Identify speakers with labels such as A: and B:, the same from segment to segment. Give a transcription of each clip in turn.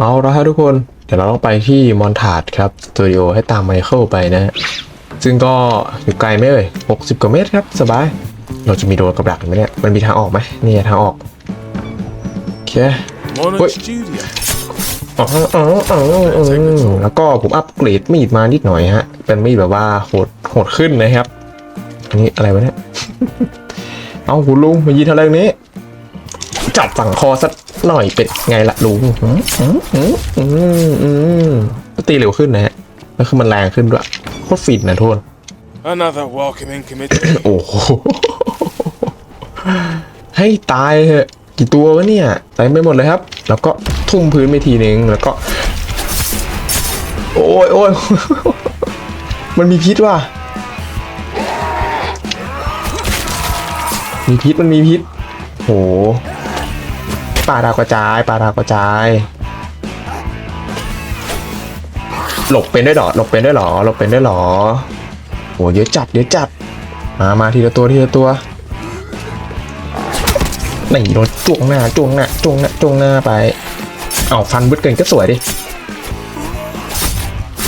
A: เอาละครับทุกคน เดี๋ยวเราต้องไปที่มอนทาร์ดครับสตูดิโอให้ตามไมเคิลไปนะฮะซึ่งก็อยู่ไกลไหมเอ่ย60 กว่าเมตรครับ สบาย เราจะมีโดนกับดักไหมเนี่ย มันมีทางออกไหมนี่ทางออก โอเค
B: Monarch
A: Wait.
B: Studio.
A: อ๋ออ๋ออ๋ออ๋อแล้วก็ผมอัปเกรดมีดมานิดหน่อยฮะ เป็นมีดแบบว่าโหดโหดขึ้นนะครับ อันนี้อะไรวะเนี่ย เอาคุณลุงมายิงทะเลนี้ จับฝั่งคอสัก หน่อยเป็นไงละลุงอืมอืมอืมอืมอืมตีเร็วขึ้นนะฮะ แล้วคือมันแรงขึ้นด้วยโคตรฟินนะโทษ
B: Another welcoming committee.
A: โอ้โหให้ตายเถอะกี่ตัววะเนี่ยเต็มไปหมดเลยครับ แล้วก็ทุ่มพื้นไปทีนึงแล้วก็ โอ้ยโอ้ยมันมีพิษว่ะมีพิษมันมีพิษโห ปลาดาวกระจายปลาดาวกระจาย หลบเป็นด้วยหรอหลบเป็นด้วยหรอหลบเป็นด้วยหรอโหเยอะจัดเยอะจัดมามาทีละตัวทีละตัวนี่โดนจ้วงหน้าจ้วงหน้าจ้วงหน้าจ้วงหน้าไป เอาฟันบึดเกินก็สวยดิ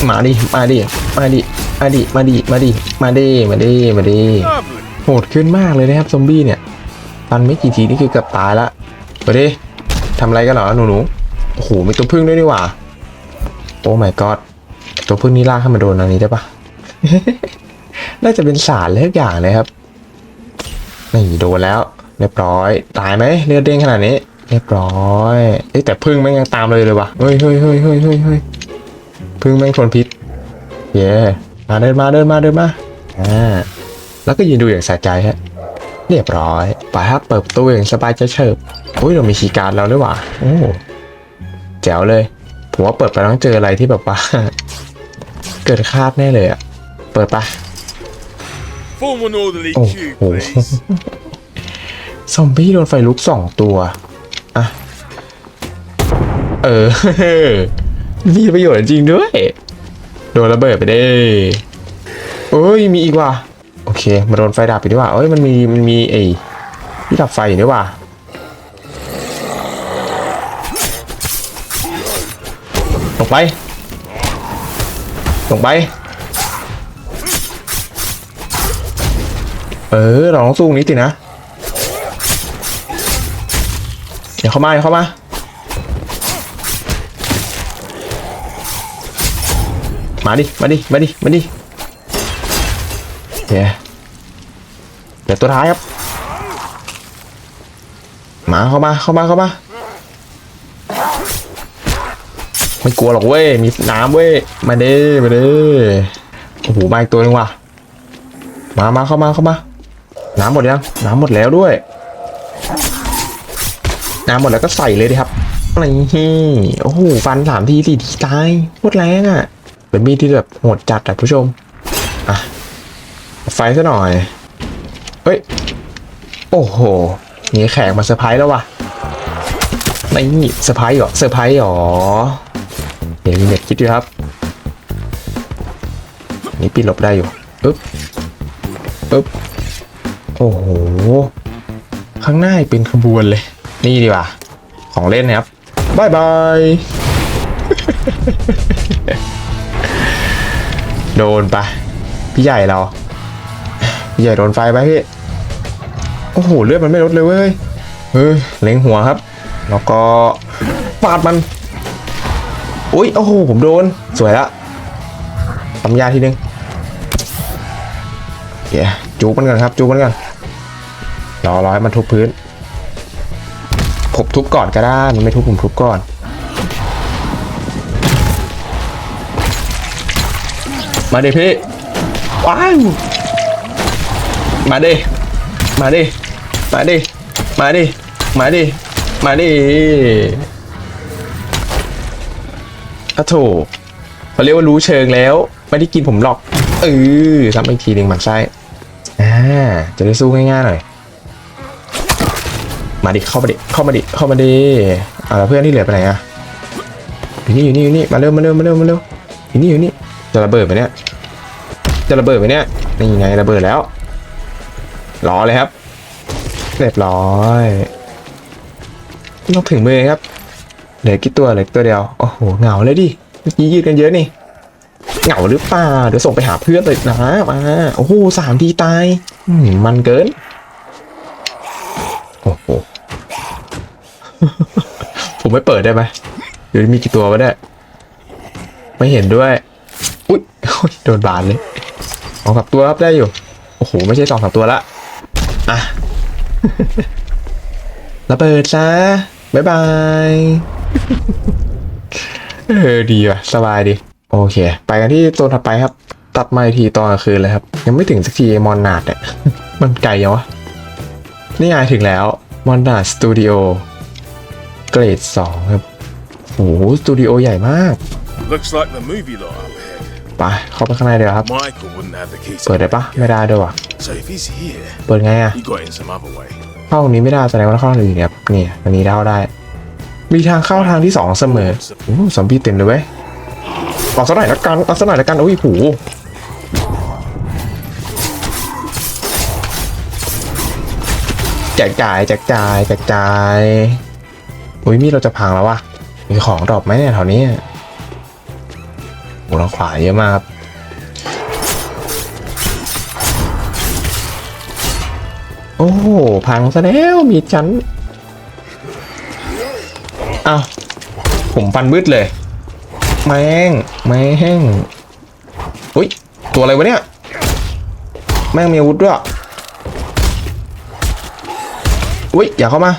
A: มาดิมาดิมาดิมาดิมาดิมาดิมาดิมาดิมาดิโหดขึ้นมากเลยนะครับซอมบี้เนี่ยฟันไม่กี่ทีนี่คือเกือบตายละไปดิ ทำอะไรกันเหรอหนูหนูโอ้โหมีตัวพึ่งด้วยนี่หว่าโอ้ my god ตัวพึ่งนี่ลากให้มาโดนอันนี้ได้ปะ น่าจะเป็นสารอะไรทุกอย่างเลยครับนี่โดนแล้ว เรียบร้อย ตายไหมเลือดเด้งขนาดนี้ เรียบร้อยเอ้ยแต่พึ่งแม่งยังตามเลยเลยวะเฮ้ยเฮ้ยเฮ้ยเฮ้ยเฮ้ยเฮ้ยพึ่งแม่งทนพิษเย้มาเดินมาเดินมาเดินมาอ่าแล้วก็ยืนดูอย่างสะใจฮะเรียบร้อยไปครับเปิดประตูอย่างสบายใจเฉิบ อุ้ยเรามีคีย์การ์ดแล้วด้วยว่ะโอ้แจ๋วเลย ผมว่าเปิดไปต้องเจออะไรที่แบบว่า เกิดคาดแน่เลยอะเปิดไป
B: Form an orderly
A: Oh,
B: queue,
A: oh.
B: please.
A: ซอมบี้โดนไฟลุกสองตัวอะเออ มีประโยชน์จริงด้วย โดนระเบิดไปได้เอ้ย มีอีกว่ะ โอเค มาโดนไฟดับไปด้วยว่ะเอ้ย มันมี มันมีไอ้ที่ดับไฟอยู่ด้วยว่ะ ลงไป ลงไป เออ เราต้องสู้นี้สินะ เดี๋ยวเข้ามาเดี๋ยวเข้ามา มาดิ มาดิ มาดิ มาดิเดี๋ยวเดี๋ยวตัวท้ายครับ มาเข้ามา เข้ามา เข้ามา ไม่กลัวหรอกเว้ย มีน้ำเว้ย มาเด้มาเด้โอ้โหมาอีกตัวนึงว่ะ มามาเข้ามาเข้ามา น้ำหมดยัง น้ำหมดแล้วด้วย น้ำหมดแล้วก็ใส่เลยดิครับอะไรนี่โอ้โห ฟันสามทีสี่ทีตายโคตรแรงอะ เป็นมีดที่แบบโหดจัดอะผู้ชม อะ ไฟซะหน่อย เฮ้ย โอ้โห มีแขกมาเซอร์ไพรส์แล้วว่ะนี่เซอร์ไพรส์เหรอ เซอร์ไพรส์หรอ เดี๋ยวมีเน็ตคิดอยู่ครับ นี่ปีนหลบได้อยู่ปึ๊บปึ๊บโอ้โห ข้างหน้าเป็นขบวนเลย นี่ดีกว่า ของเล่นนะครับบายบาย โดนปะพี่ใหญ่เรา พี่ใหญ่โดนไฟไปพี่ โอ้โห เลือดมันไม่ลดเลยเว้ย เฮ้ยเล็งหัวครับ แล้วก็ปาดมัน อุ้ยโอ้โหผมโดน สวยละทำยาทีนึงเดี๋ยวจูบมันกันครับจูบมันกันรอรอให้มันทุบพื้นผมทุบก่อนก็ได้มันไม่ทุบผมทุบก่อนมาดิพี่ว้าวมาดิมาดิมาดิมาดิมาดิมาดิ อะโถเขาเรียกว่ารู้เชิงแล้ว ไม่ได้กินผมหรอก เออทำอีกทีหนึ่งหมันไส้อ่าจะได้สู้ง่ายๆหน่อย มาดิเข้ามาดิเข้ามาดิเข้ามาดิอ่าแล้วเพื่อนที่เหลือไปไหนอะอยู่นี่อยู่นี่อยู่นี่มาเร็วมาเร็วมาเร็วมาเร็วอยู่นี่อยู่นี่จะระเบิดไหมเนี่ยจะระเบิดไหมเนี่ยนี่ไงระเบิดแล้วรอเลยครับเรียบร้อยต้องถึงมือครับ เหลือกี่ตัวเหลือตัวเดียวโอ้โหเหงาเลยดิเมื่อกี้ยืดกันเยอะนี่เหงาหรือเปล่าเดี๋ยวส่งไปหาเพื่อนเลยนะมาโอ้โหสามทีตายมันเกินโอ้โหผมไม่เปิดได้ไหมเดี๋ยวมีกี่ตัววะเนี่ยไม่เห็นด้วยอุ๊ยโดนบานเลยสองสามตัวครับได้อยู่โอ้โหไม่ใช่สองสามตัวละอะระเบิดซะบ๊ายบาย เออดีว่ะ สบายดี โอเค ไปกันที่โซนถัดไปครับ ตัดมาอีกทีตอนกลางคืนเลยครับ ยังไม่ถึงสักทีไอ้มอนนาดเนี่ยมันไกลยังวะ นี่ไงถึงแล้วมอนนาดสตูดิโอเกรดสองครับโอ้โหสตูดิโอใหญ่มาก
B: Looks like the movie lot up ahead.
A: ไปเข้าไปข้างในเดี๋ยวาครับ
B: Michael wouldn't have the keys.
A: เปิดได้ปะ ไม่ได้ด้วยว่ะ
B: So if he's here,
A: เปิดไงอะ
B: he got in some other way.
A: เข้าตรงนี้ไม่ได้แสดงว่าเข้าทางอื่นครับนี่อันนี้เข้าได้ มีทางเข้าทางที่สองเสมอโอ้โหซอมบี้เต็มเลยเว้ยเอาสักหน่อยละกันเอาสักหน่อยละกันโอ้ยหูแจกจ่ายแจกจ่ายแจกจ่ายอุ้ยมีเราจะพังแล้ววะมีของดรอปไหมเนี่ยแถวนี้โอ้เราขวาเยอะมากโอ้พังซะแล้วมีดฉัน อาวผมฟันมืดเลย แม่ง แม่ง อุ้ย ตัวอะไรวะเนี่ย แม่งมีอาวุธด้วย อุ้ย อย่าเข้ามา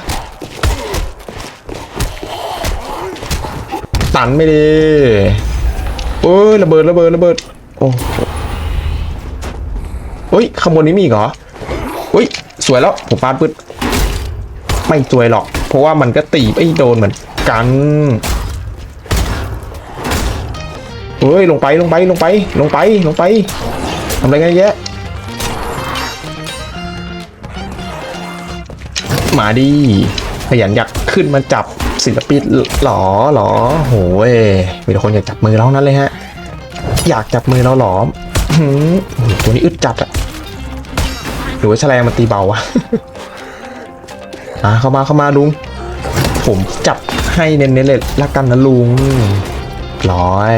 A: ตันไม่ดีโอ้ยระเบิดระเบิดระเบิด โอ้โหเฮ้ยข้างบนนี้มีอีกเหรออุ้ย สวยแล้ว ผมฟาดปึ๊ดไม่สวยหรอก เพราะว่ามันก็ตีไม่โดนเหมือนกันเฮ้ยลงไปลงไปลงไปลงไปลงไปทำอะไรกันเยะมาดิขยันอยากขึ้นมาจับศิลปินหรอหรอโหยมีคนอยากจับมือเรานั้นเลยฮะ อยากจับมือเราหรออื้อหือโอ้โหตัวนี้อึดจัดอะหรือว่าแฉลงมันตีเบาวะ อะเข้ามาเข้ามาลุง ผมจับให้เน้นๆเลยละกันนะลุงร้อย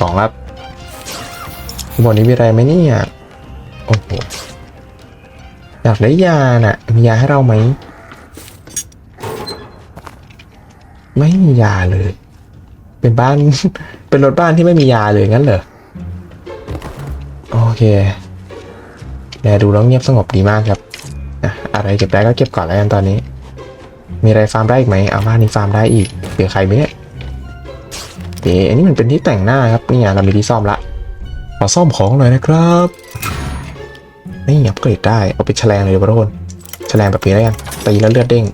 A: สองครับบนนี้มีอะไรไหมเนี่ยโอ้โหอยากได้ยาน่ะ มียาให้เราไหม ไม่มียาเลย เป็นบ้าน เป็นรถบ้านที่ไม่มียาเลยงั้นเหรอ โอเคแลดูแล้วเงียบสงบดีมากครับ อะอะไรเก็บได้ก็เก็บก่อนแล้วกันตอนนี้ มีอะไรฟาร์มได้อีกไหมเอาบ้านนี้ฟาร์มได้อีกเหลือใครไหมเนี่ยเอ๋อันนี้มันเป็นที่แต่งหน้าครับนี่เรามีที่ซ่อมละขอซ่อมของหน่อยนะครับนี่อัปเกรดได้เอาไปแฉลงเลยทุกคนแฉลงแบบนี้แล้วกันตีแล้วเลือดเด้ง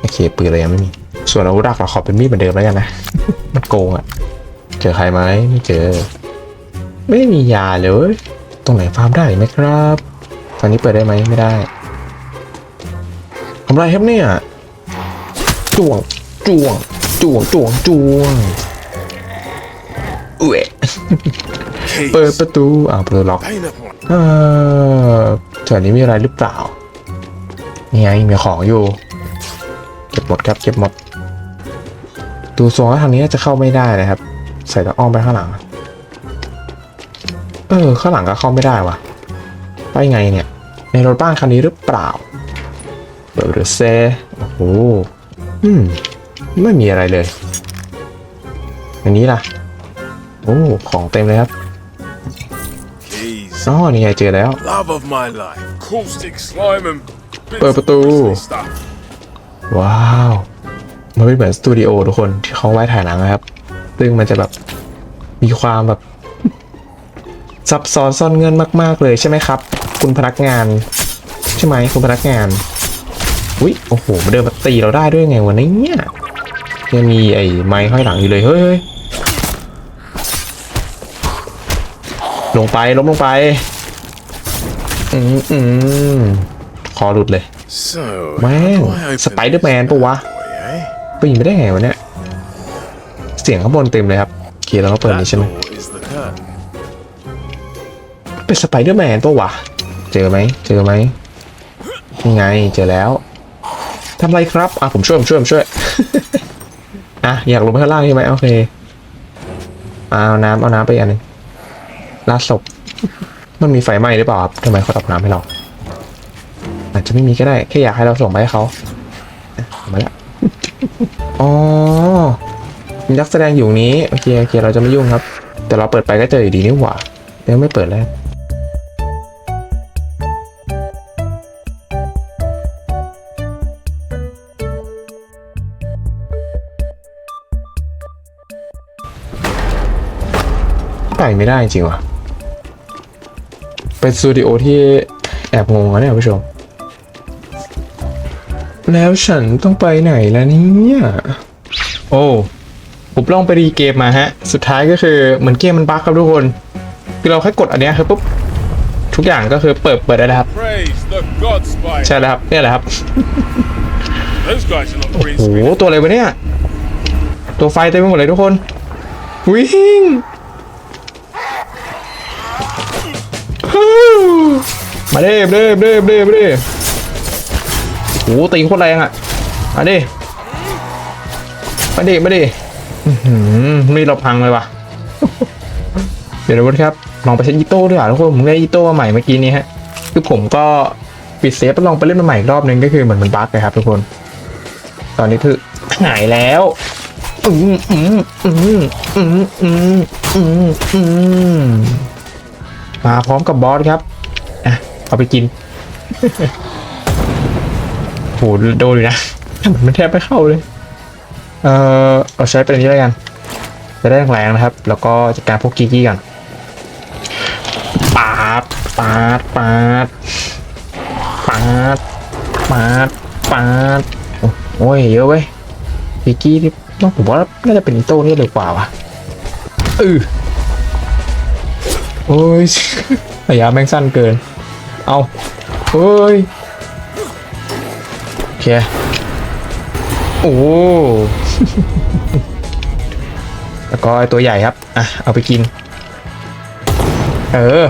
A: โอเคปืนอะไรยังไม่มีส่วนอาวุธหลักเราขอเป็นมีดเหมือนเดิมแล้วกันนะมันโกงอะเจอใครไหมไม่เจอ ไม่มียาเลย ตรงไหนฟาร์มได้ไหมครับ ตอนนี้เปิดได้ไหมไม่ได้ทำไรครับเนี่ยจ้วงจ้วงจ้วงจ้วงจ้วงเอ้ย
B: Keys.
A: เปิดประตูอ่าวประตูล็อก
B: Paint up one.
A: เออแถวนี้มีอะไรหรือเปล่านี่ไงมีของอยู่ เก็บหมดครับเก็บหมดดูทรงแล้วทางนี้น่าจะเข้าไม่ได้นะครับ ใส่ตะอ้อมไปข้างหลัง เออ ข้างหลังก็เข้าไม่ได้ว่ะ ไปไงเนี่ย ในรถบ้านคันนี้หรือเปล่าเปิดหรือเซโอ้โหอืมไม่มีอะไรเลย อันนี้ล่ะ โอ้ ของเต็มเลยครับ
B: Keys.
A: อ๋อนี่ไงเจอแล้ว
B: Love of my life. Caustic slime and bits
A: ปิด
B: of
A: ประตู
B: bristly stuff.
A: ว้าว มันเป็นเหมือนสตูดิโอทุกคนที่เขาไว้ถ่ายหนังนะครับ ซึ่งมันจะแบบมีความแบบซับซ้อนซ่อนเงินมาก ๆ เลยใช่ไหมครับ คุณพนักงาน ใช่ไหมคุณพนักงาน อุ๊ยโอ้โหมาเดินมาตีเราได้ด้วยไงวันนี้เนี่ยยังมีไอ้ไม้ห้อยหลังอยู่เลยเฮ้ยเฮ้ยลงไปล้มลงไปอืมอืมคอหลุดเลย
B: So,
A: แม่ง
B: how do I open
A: สไปเดอร์แมนปะวะ
B: this way, eh?
A: ปีนไปได้ไงวะเนี่ยเสียงข้างบนเต็มเลยครับโอเคเราก็เปิด
B: That
A: นี้ใช่ไหม
B: door is the curtain.
A: เป็นสไปเดอร์แมนปะวะ เจอไหมเจอไหมไงเจอแล้วทำไรครับอะผมช่วยผมช่วยผมช่วยอะอยากลงไปข้างล่างใช่ไหมโอเคเอาน้ำเอาน้ำไปอันหนึงลาดศพมันมีไฟไหม้หรือเปล่าครับทำไมเขาตักน้ำให้เราอาจจะไม่มีก็ได้แค่อยากให้เราส่งไปให้เขาอะเอามาละอ๋อมีนักแสดงอยู่นี้โอเคโอเคเราจะไม่ยุ่งครับ แต่เราเปิดไปก็เจออยู่ดีนี่หว่ายังไม่เปิดแล้ว ไปไม่ได้จริงว่ะ เป็นสตูดิโอที่แอบงงนะเนี่ยคุณผู้ชม แล้วฉันต้องไปไหนล่ะเนี่ย โอ้ผมลองไปรีเกมมาฮะ สุดท้ายก็คือเหมือนเกมมันบั๊กครับทุกคน คือเราแค่กดอันเนี้ยคือปุ๊บ ทุกอย่างก็คือเปิดเปิดได้แล้วครับ
B: Praise the God Spider.
A: ใช่แล้วครับเนี่ยแหละครับ
B: Those guys are not green
A: โอ้โห
B: screen.
A: ตัวอะไรวะเนี่ย ตัวไฟเต็มไปหมดเลยทุกคน วิ่ง มาเด้เด้เด้เด้เด้โอ้โหตีโคตรแรงอะมาดิมาดิมาดิอื้อหือนี่เราพังเลยว่ะ เดี๋ยวนะครับ ลองไปใช้อีโต้ด้วยอะทุกคน ผมได้อีโต้มาใหม่เมื่อกี้นี้ฮะ คือผมก็ปิดเซฟแล้วลองไปเล่นมาใหม่อีกรอบนึงก็คือเหมือนมันบั๊กเลยครับทุกคน ตอนนี้คือหายแล้วอืมอืมอืมอืมอืมอืมอืม มาพร้อมกับบอสครับอะเอาไปกินโหโดนอยู่นะมันแทบไม่เข้าเลย เออเราใช้เป็นนี้แล้วกัน จะได้แรงๆนะครับ แล้วก็จัดการพวกกีกี้กันปาดปาดปาดปาดปาดปาดโอ้ยเยอะเว้ยพิกกี้ที่ต้องผมว่าน่าจะเป็นอีโต้นี่เลยกว่าว่ะเออ โอ้ยระยะแม่งสั้นเกิน เอาเฮ้ยโอเคโอ้แล้วก็ไอตัวใหญ่ครับ อะ เอาไปกิน เออ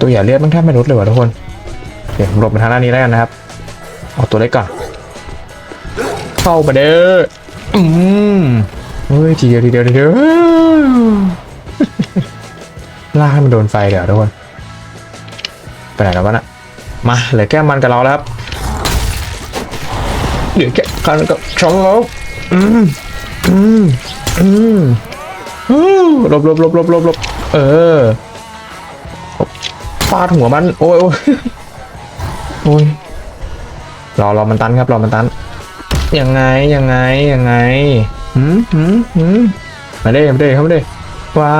A: ตัวใหญ่เลือดมันแทบไม่ลดเลยว่ะทุกคน เดี๋ยวผมหลบมาทางด้านนี้แล้วกันนะครับ เอาตัวเล็กก่อน เข้ามาเด้อ อืมเฮ้ย ทีเดียวทีเดียวทีเดียว ลากให้มันโดนไฟเดี๋ยวทุกคนไปไหนแล้ววะน่ะมาเหลือแก้มันกับเราแล้วครับเดี๋ยวแก้คันกับช่องเราอืมอืมอืมฮู้ลบลบลบลบลบลบเออฟาดหัวมัน โอ้ยโอ้ยโอ้ยรอรอมันตันครับรอมันตันยังไงยังไงยังไงหืมหืมหืมมาเด้มาเด้เข้ามาเด้ไว้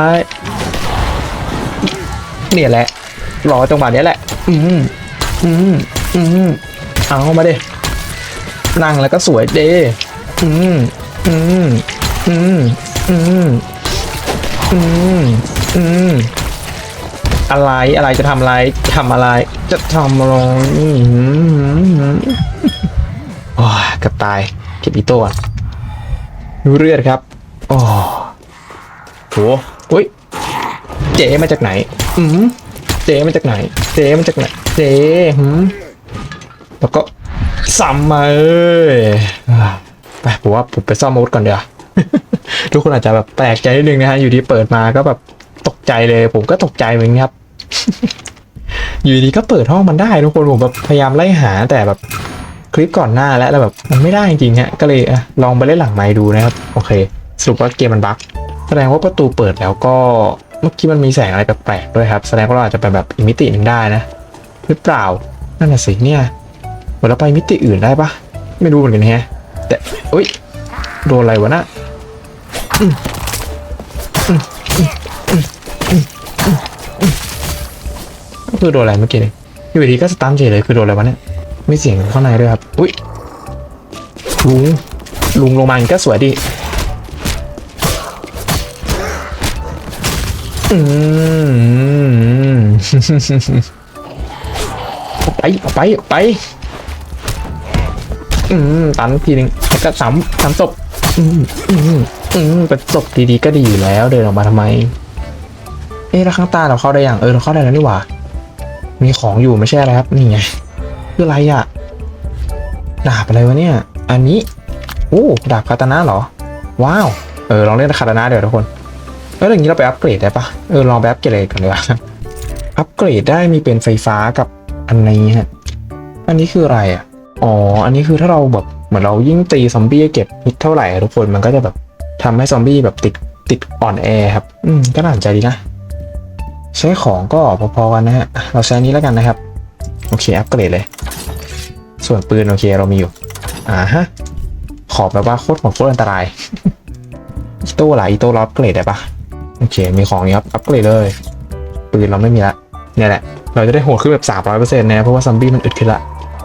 A: เนี่ยแหละ รอจังหวะนี้แหละ อืมอืมอืมเอามาเด้นั่งแล้วก็สวยเด้อืมอืมอืมอืมอืมอืมอะไรอะไรจะทำอะไรทำอะไร จะทำอะไรอืมหืมหืมโอ้ยกับตายเก็บอีโต้ก่นดูเลือดครับโอ้โหอุ้ยเจ๊มาจากไหน อืมเจ๊มาจากไหน เจ๊มาจากไหน เจหืมแล้วก็ซ้ำมาเอ้ยอ่าไปผมว่าผมไปซ่อมอาวุธก่อนเดี๋ยวทุกคนอาจจะแบบแปลกใจนิดนึงนะฮะ อยู่ที่เปิดมาก็แบบตกใจเลย ผมก็ตกใจเหมือนกันครับ อยู่ดีก็เปิดห้องมันได้ทุกคนผมแบบพยายามไล่หาแต่แบบคลิปก่อนหน้าแล้วแล้วแบบมันไม่ได้จริงๆฮะก็เลยอลองไปเล่นหลังไม้ดูนะครับ โอเค สรุปว่าเกมมันบั๊กแสดงว่าประตูเปิดแล้วก็ มื่อกี้มันมีแสงอะไรแปลกๆด้วยครับ แสดงว่าเราอาจจะไปแบบอีกมิติหนึ่งได้นะหรือเปล่านั่นน่ะสิเนี่ยเหมือนเราไปมิติอื่นได้ปะไม่รู้เหมือนกันแฮะ แต่อุ้ยโดนอะไรวะนะอืมอืมอืมอืมอืมอืมอืมก็คือโดนอะไรเมื่อกี้นี่อยู่ดีก็สตันเฉยเลยคือโดนอะไรวะเนี่ยไมีเสียงข้างในด้วยครับ อุ้ยลุงลุงลงมาอีกก็สวยดี ไปไปไปอืมตันทีหนึ่งแล้วก็สามสามศพอืมอืมอืมเป็นศพดีๆก็ดีอยู่แล้วเดินออกมาทำไม เอ๊ะแล้วข้างใต้เราเข้าได้อยังเออเราเข้าได้แล้วนี่หว่า มีของอยู่ไม่ใช่อะไรครับนี่ไงคืออะไรอะ่ะดาบอะไรวะเนี่ย อันนี้โอ้ดาบคาตานะเหรอ ว้าว เออลองเล่นคาตานะเดี๋ยวทุกคน เอออย่างนี้เราไปอัปเกรดได้ปะเออลองไปอัปเกรดกันดีกว่าอัปเกรดได้มีเป็นไฟฟ้ากับอันนี้ฮะอันนี้คืออะไรอะอ๋ออันนี้คือถ้าเราแบบเหมือนเรายิ่งตีซอมบี้เก็บฮิตเท่าไหร่ทุกคนมันก็จะแบบทำให้ซอมบี้แบบติดติดอ่อนแอครับ อืมก็น่าสนใจดีนะ ใช้ของก็พอๆกันนะฮะเราใช้นี้แล้วกันนะครับ โอเคอัปเกรดเลย ส่วนปืนโอเคเรามีอยู่ อ่าฮะขอบแบบว่าโคตรโหดโคตรอันตรายอีโต้ล่ะอีโต้เราอัปเกรดได้ปะ โอเค มีของนี้ครับ อัปเกรดเลย ปืนเราไม่มีละ เนี่ยแหละ เราจะได้โหดขึ้นแบบ300%นะ เพราะว่าซอมบี้มันอึดขึ้นละ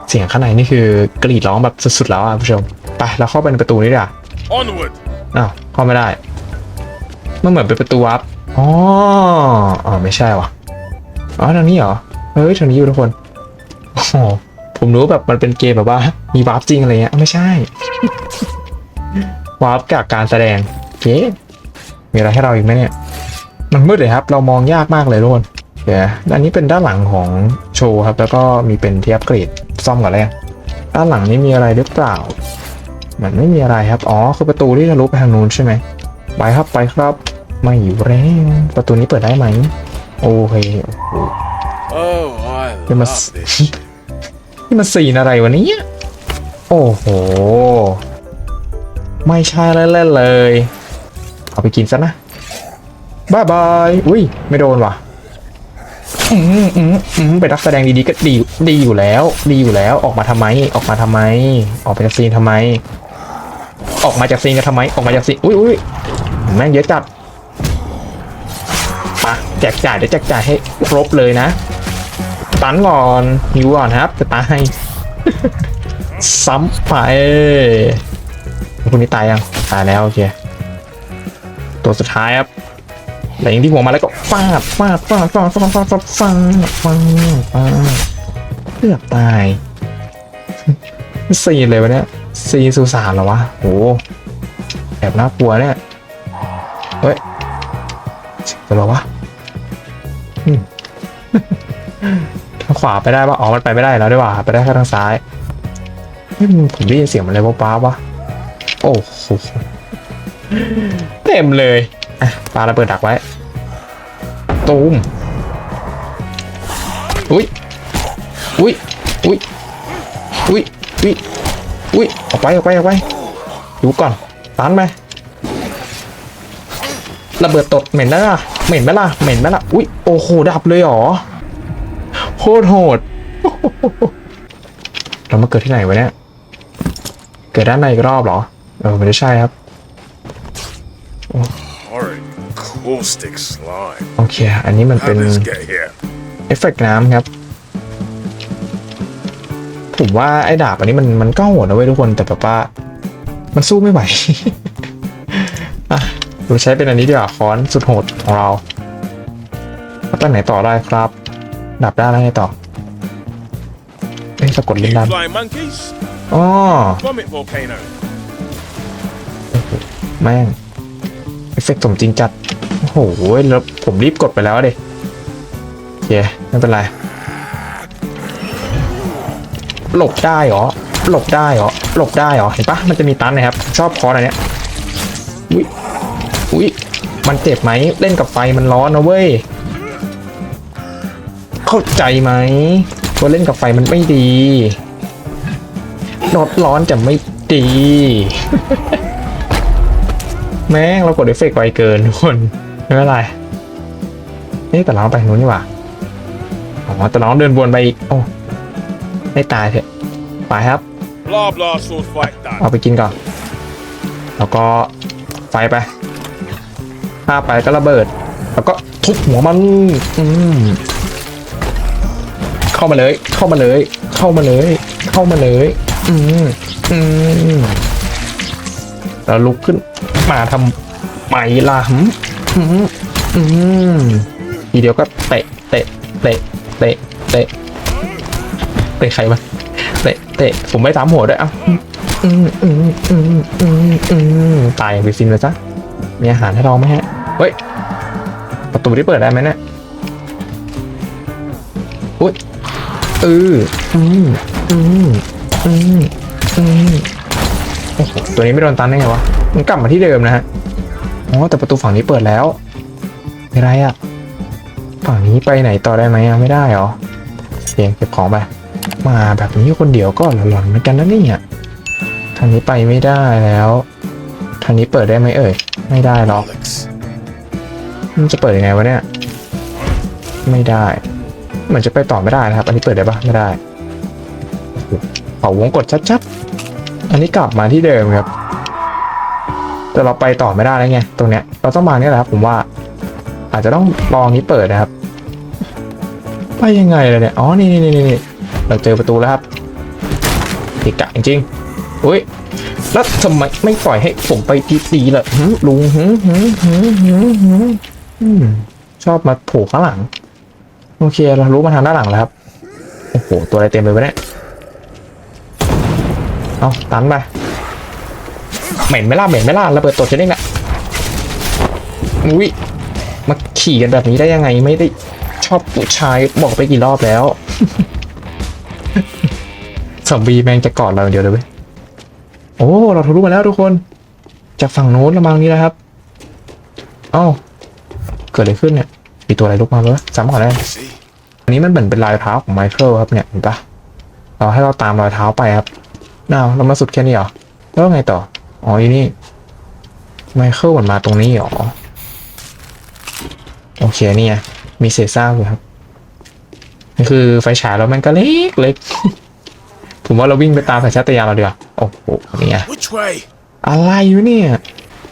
A: เสียงข้างในนี่คือกรีดร้องแบบสุดๆแล้วอะผู้ชม ไป เราเข้าไปในประตูนี้ดีกว่า
B: Onward!
A: อ้าว เข้าไม่ได้ มันเหมือนเป็นประตูวับอ๋อ อ๋อ ไม่ใช่ว่ะ อ๋อ ทางนี้เหรอ เฮ้ย ทางนี้อยู่ทุกคน โอ้โห ผมรู้แบบมันเป็นเกมแบบว่า มีวาร์ปจริงอะไรเงี้ย ไม่ใช่ วาร์ปกับการแสดงเก๊ มีอะไรให้เราอีกไหมเนี่ย มันมืดเลยครับ เรามองยากมากเลยทุกคนเดี๋ยวนะอันนี้เป็นด้านหลังของโชว์ครับ แล้วก็มีเป็นที่อัปเกรดซ่อมก่อนเลยด้านหลังนี้มีอะไรหรือเปล่ามันไม่มีอะไรครับ อ๋อ คือประตูที่ทะลุไปทางนู้นใช่ไหมไปครับไปครับ ไม่อยู่แล้วประตูนี้เปิดได้ไหม โอเคโอ้โห
B: Oh, I
A: You
B: love
A: must-
B: this.
A: นี่มันสีนอะไรวะเนี่ยโอ้โห ไม่ใช่เล่นๆเลย เอาไปกินซะนะบายบาย อุ้ย ไม่โดนว่ะ อืมอืมอืมเป็นนักแสดงดีๆก็ดีดีอยู่แล้ว ดีอยู่แล้ว ออกมาทำไม ออกมาทำไม ออกไปจากซีนทำไม ออกมาจากซีนกันทำไม ออกมาจากซีน อุ้ยอุ้ยแม่งเยอะจัดปะแจกจ่ายเดี๋ยวแจกจ่ายให้ครบเลยนะ ตันก่อนหิวก่อนครับจะตายซ้ำไปคุณนี้ตายยัง ตายแล้วโอเค ตัวสุดท้ายครับหลังที่หัวมาแล้วก็ฟาดฟาดฟาดฟาดฟาดฟาดฟาดฟาดฟาดฟาดเกือบตายซีเลยวะเนี่ยซีสุสานเหรอวะโหแอบน่ากลัวเนี่ยเฮ้ยจะหรอวะอืมทางขวาไปได้ปะอ๋อมันไปไม่ได้แล้วด้วยว่ะไปได้แค่ทางซ้ายเฮ้ยมันผมได้ยินเสียงมันอะไรว้าวๆวะโอ้โห เต็มเลย อะปาระเบิดดักไว้ ตูม อุ้ย อุ้ย อุ้ย อุ้ย อุ้ย อุ้ย ออกไป ออกไป ออกไป ดูก่อนตันไหมระเบิดตดเหม็นไหมล่ะ เหม็นไหมล่ะ เหม็นไหมล่ะ อุ้ย โอ้โห ดับเลยหรอ โคตรโหด เรามาเกิดที่ไหนวะเนี่ย เกิดด้านในอีกรอบเหรอ เออไม่ใช่ครับ
B: Horrid caustic slime.
A: โอเค อันนี้มัน
B: How
A: เป็น
B: did this get here?
A: เอฟเฟกต์น้ำครับ ผมว่าไอ้ดาบอันนี้มันมันก็โหดนะเว้ยทุกคนแต่แบบว่ามันสู้ไม่ไหว อะเราใช้เป็นอันนี้ดีกว่าค้อนสุดโหดของเราแล้วไปไหนต่อได้ครับดับได้แล้วไงต่อเอ้ยสะกดลิ้น
B: You
A: ดัน
B: flying monkeys?
A: อ๋อ
B: Vomit volcano.
A: แม่งเอ ฟเฟกต์สมจริงจัด โอ้โหแล้วผมรีบกดไปแล้วเด็โอเคไม่เป็นไร หลบได้เหรอ หลบได้เหรอ หลบได้เหรอ เห็นปะมันจะมีตันนะครับ ชอบคอร์สอันเนี้ย อุ้ย อุ้ย มันเจ็บไหม เล่นกับไฟมันร้อนนะเว้ย เข้าใจไหมว่าเล่นกับไฟมันไม่ดีรถร้อนจะไม่ดี แม่งเรากดเอฟเฟกต์ไวเกินทุกคนไม่เป็นไรเอ๊ะแต่เราไปทางนู้นนี่หว่าอ๋อแต่เราต้องเดินวนไปอีกโอ้ไม่ตายเถอะไปครับ
B: Blah blah sword fight done.
A: เอาไปกินก่อน แล้วก็ไฟไปถ้าไปก็ระเบิด แล้วก็ทุบหัวมันอืมเข้ามาเลย เข้ามาเลย เข้ามาเลย เข้ามาเลย อืมอืมแล้วลุกขึ้น มาทำไมล่ะหึอืมอืมทีเดียวก็เตะเตะเตะเตะเตะเตะใครมาเตะเตะผมไม่ตามหัวด้วยเอ้าอืมอืมอืมอืมอืมตายอย่างไปซินเลยจ้ะมีอาหารให้เราไหมฮะเฮ้ยประตูที่เปิดได้ไหมเนี่ยอุ้ยเอออืมอืมอืมอืมโอ้โหตัวนี้ไม่โดนตันได้ไงวะ มันกลับมาที่เดิมนะฮะอ๋อแต่ประตูฝั่งนี้เปิดแล้วไมีอะไรอะฝั่งนี้ไปไหนต่อได้ไหมอะไม่ได้หรอเพียงเก็บของไปมาแบบนี้คนเดียวก็หลอนๆเหมือนกันนะเนี่ยทางนี้ไปไม่ได้แล้วทางนี้เปิดได้ไหมเอ่ยไม่ได้หรอกมันจะเปิดยังไงวะเนี่ย ไม่ได้เหมือนจะไปต่อไม่ได้นะครับ อันนี้เปิดได้ปะไม่ได้โอ้โหเป่าวงกดชัดๆอันนี้กลับมาที่เดิมครับ แต่เราไปต่อไม่ได้แล้วไงตรงเนี้ยเราต้องมาเนี่ยแหละครับผมว่า อาจจะต้องลองนี้เปิดนะครับ ไปยังไงเลยเนี่ยอ๋อนี่นี่นี่นี่เราเจอประตูแล้วครับติกะจริงๆอุ้ยแล้วทำไมไม่ปล่อยให้ผมไปดีๆล่ะหึลุงหึหึหึหึหึอืมชอบมาโผล่ข้างหลังโอเคเรารู้มาทางด้านหลังแล้วครับโอ้โหตัวอะไรเต็มเลยวะเนี่ยเอาตันไป เหม็นไหม่ล่ะเหม็นไหม่ล่ะระเบิดตดจะได้ไงอุ้ยมาขี่กันแบบนี้ได้ยังไงไม่ได้ชอบผู้ชายบอกไปกี่รอบแล้วสมบีแมงจะกอดเราอย่างเดียวเลยเว้ยโอ้เราทะลุมาแล้วทุกคน จากฝั่งโน้นละมังนี้นะครับเอ้าเกิดอะไรขึ้นเนี่ยมีตัวอะไรลุกมาไหมวะซ้ำก่อนได้
B: See?
A: อันนี้มันเหมือนเป็นรอยเท้าของไมเคิลครับเนี่ยเห็นปะเราให้เราตามรอยเท้าไปครับนาวเรามาสุดแค่นี้เหรอแล้วไงต่อ อ๋ออยู่นี่ไมเคิลมันมาตรงนี้เหรอ โอเคนี่ไงมีเศษซากอยู่ครับนี่คือไฟฉายแล้วมันก็เล็กเล็กผมว่าเราวิ่งไปตามสัญชาตญาณเราดีกว่าโอ้โหนี่ไง
B: Which way?
A: อะไรอยู่เนี่ย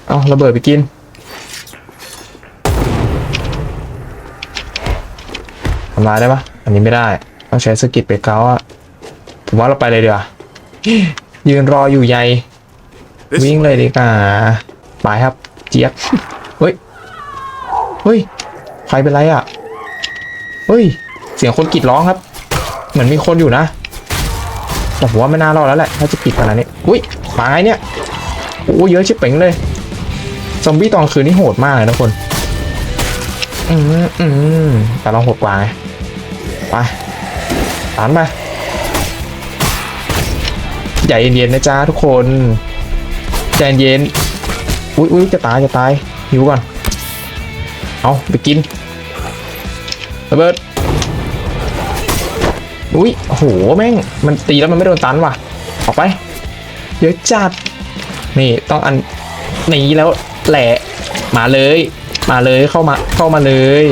A: เอาระเบิดไปกินทำลายได้ปะอันนี้ไม่ได้ ต้องใช้สกิลเบรกเกาอะผมว่าเราไปเลยดีกว่ายืนรออยู่ใย
B: This
A: วิ่งเลยดีกว่าไปครับ เจี๊ยบเฮ้ยเฮ้ยใครเป็นไรอะเฮ้ย เสียงคนกรีดร้องครับ เหมือนมีคนอยู่นะแต่ผมว่าไม่น่ารอดแล้วแหละถ้าจะปิดขนาดนี้อุ้ยมาไงเนี่ยโอ้เยอะชิบเป๋งเลย ซอมบี้ตอนคืนนี่โหดมากเลยนะคน อืมอืมแต่เราโหดกว่าไงไปตามไปใจเย็นๆนะจ๊ะทุกคน ใจเย็นอุ้ยอุ้ยจะตายจะตายหิวก่อน เอาไปกินระเบิดอุ้ยโหแม่งมันตีแล้วมันไม่โดนตันว่ะ ออกไปเยอะจัดนี่ต้องอันนี้แล้วแหละมาเลย มาเลยเข้ามาเข้ามาเลย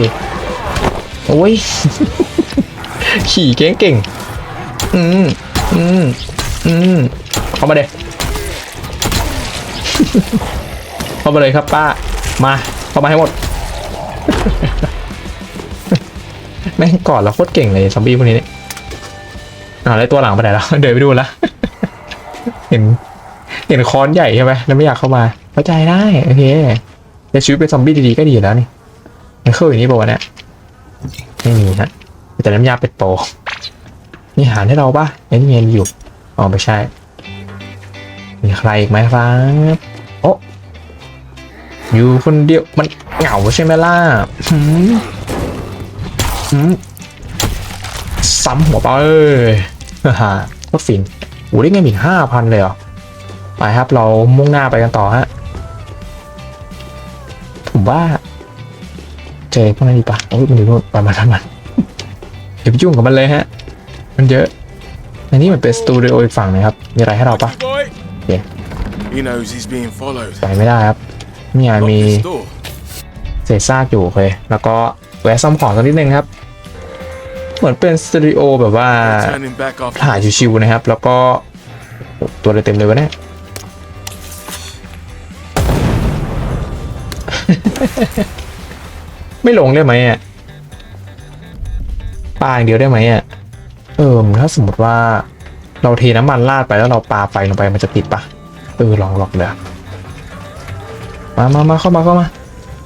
A: โอ้ยขี่เก่งเก่งอืมอืมอืมเข้ามาเด็ เข้ามาเลยครับป้า มา เข้ามาให้หมด แม่งกอดแล้วโคตรเก่งเลยซอมบี้พวกนี้เนี่ยอ่าแล้วตัวหลังไปไหนแล้ว เดินไปดูแล้ว เห็น เห็นค้อนใหญ่ใช่ไหมแล้วไม่อยากเข้ามาเข้าใจได้โอเคแต่ชีวิตเป็นซอมบี้ดีๆก็ดีอยู่แล้วนี่ไม่เคยอย่างนี้บอกว่าวะเนี่ยไม่มีฮะแต่น้ำยาเป็ดโปมีอาหารให้เราปะไอ้นี่เงินอยู่อ๋อไม่ใช่ มีใครอีกไหมครับโอ้อยู่คนเดียวมันเหงาใช่ไหมล่ะหืมหืมซ้ำหัวเปล่าเอ้ยฮ่าโคตรฟินโอ้ได้เงินอีกห้าพันเลยเหรอ ไปครับเรามุ่งหน้าไปกันต่อฮะ ผมว่า เจอพวกนั้นดีปะโอ้ยมันอยู่โน่นไปมาทำมันอย่าไปยุ่งกับมันเลยฮะ มันเยอะ อันนี้มันเป็นสตูดิโออีกฝั่งนะครับ มีอะไรให้เราปะ
B: Boy?
A: Yeah.
B: He knows he's being followed.
A: ไปไม่ได้ครับเนี่ย
B: Lock
A: มี
B: this door.
A: เศษซากอยู่เลยแล้วก็แวะซ่อมของสักนิดนึงครับ เหมือนเป็นสตูดิโอแบบว่า
B: Turning back after
A: ถ่ายชิวๆนะครับ แล้วก็โอ้ตัวอะไรเต็มเลยวะเนี่ย ไม่ลงได้ไหมอะปาอย่างเดียวได้ไหมอะ เออถ้าสมมติว่า เราเทน้ำมันราดไปแล้วเราปาไฟลงไปมันจะติดปะเออลองลองเลยมามามาเข้ามาเข้ามา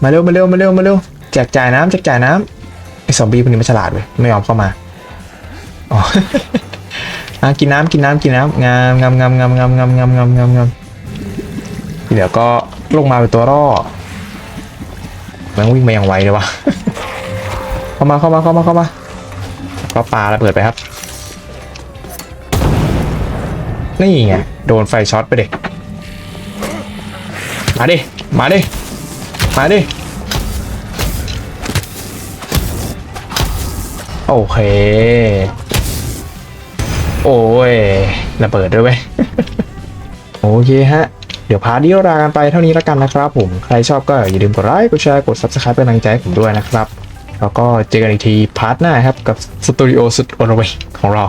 A: มาเร็วมาเร็วมาเร็วมาเร็วแจกจ่ายน้ำแจกจ่ายน้ำไอ้ซอมบี้พวกนี้มันฉลาดเว้ยไม่ยอมเข้ามาอ๋อกินน้ำกินน้ำกินน้ำงามงามงามงามงามงามงามงามงามงามเดี๋ยวก็ลงมาเป็นตัวร่อมันวิ่งมาอย่างไวเลยวะเข้ามาเข้ามาเข้ามาเข้ามาก็ปาระเบิดไปครับ นี่ไงโดนไฟช็อตไปเด็กมาดิ มาดิ มาดิ โอเค โอ้ยระเบิดด้วยเว้ยโอเคฮะ เดี๋ยวพาร์ทนี้ลากันไปเท่านี้แล้วกันนะครับผม ใครชอบก็อย่าลืมกดไลค์ กดแชร์ กด subscribe เป็นกำลังใจให้ผมด้วยนะครับ แล้วก็เจอกันอีกทีพาร์ทหน้าครับ กับสตูดิโอสุดโอโนเวของเรา